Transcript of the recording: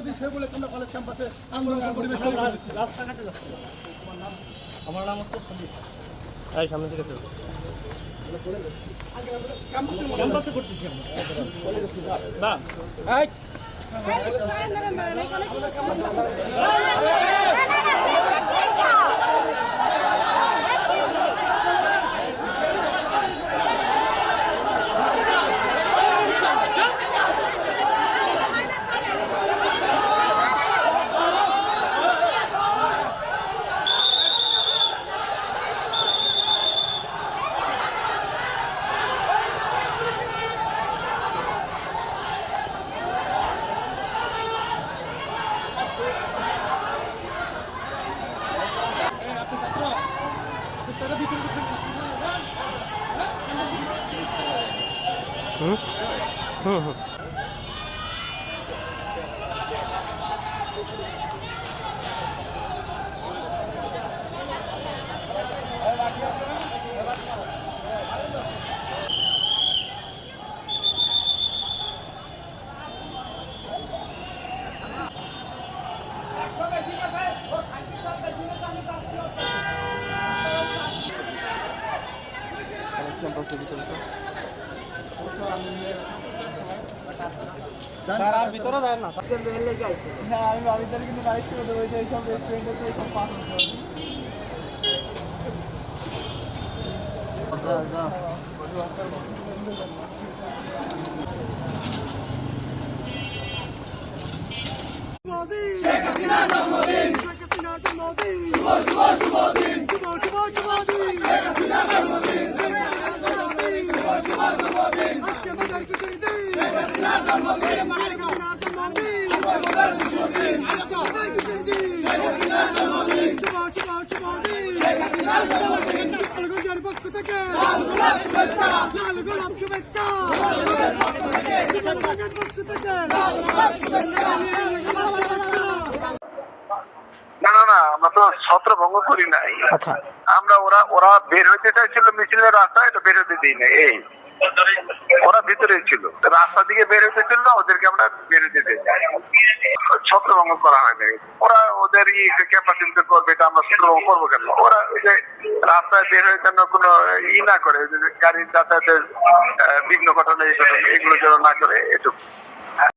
একটি সে বলে আমরা কলেজ ক্যাম্পাসে আন্দোলন পরিবেশ। রাস্তাঘাটে যাচ্ছে। আমার নাম হচ্ছে সন্দীপ। তাই সামনে থেকে চলো। ক্যাম্পাসে করতেছি আমরা। না হুম? হুম হুম। এই পক্ষ থেকে লাল গোলাপ শুভেচ্ছা পক্ষ থেকে না না না আমরা তো ছত্র ভঙ্গ করি নাই। আচ্ছা। আমরা ওরা ওরা বের হইতে চাইছিল মিছিলের রাস্তায় এটা বের হতে দিই না এই। ওরা ভিতরে ছিল। রাস্তা দিকে বের হতে ছিল ওদেরকে আমরা বের হতে দিই। ছত্রভঙ্গ করা হয়নি। ওরা ওদের ই ক্যাপাসিটি করবে এটা আমরা ছত্রভঙ্গ করব কেন? ওরা যে রাস্তায় বের হয়ে যেন কোনো ই না করে গাড়ির যাতায়াতের বিঘ্ন ঘটনা, এগুলো যেন না করে এটুকু।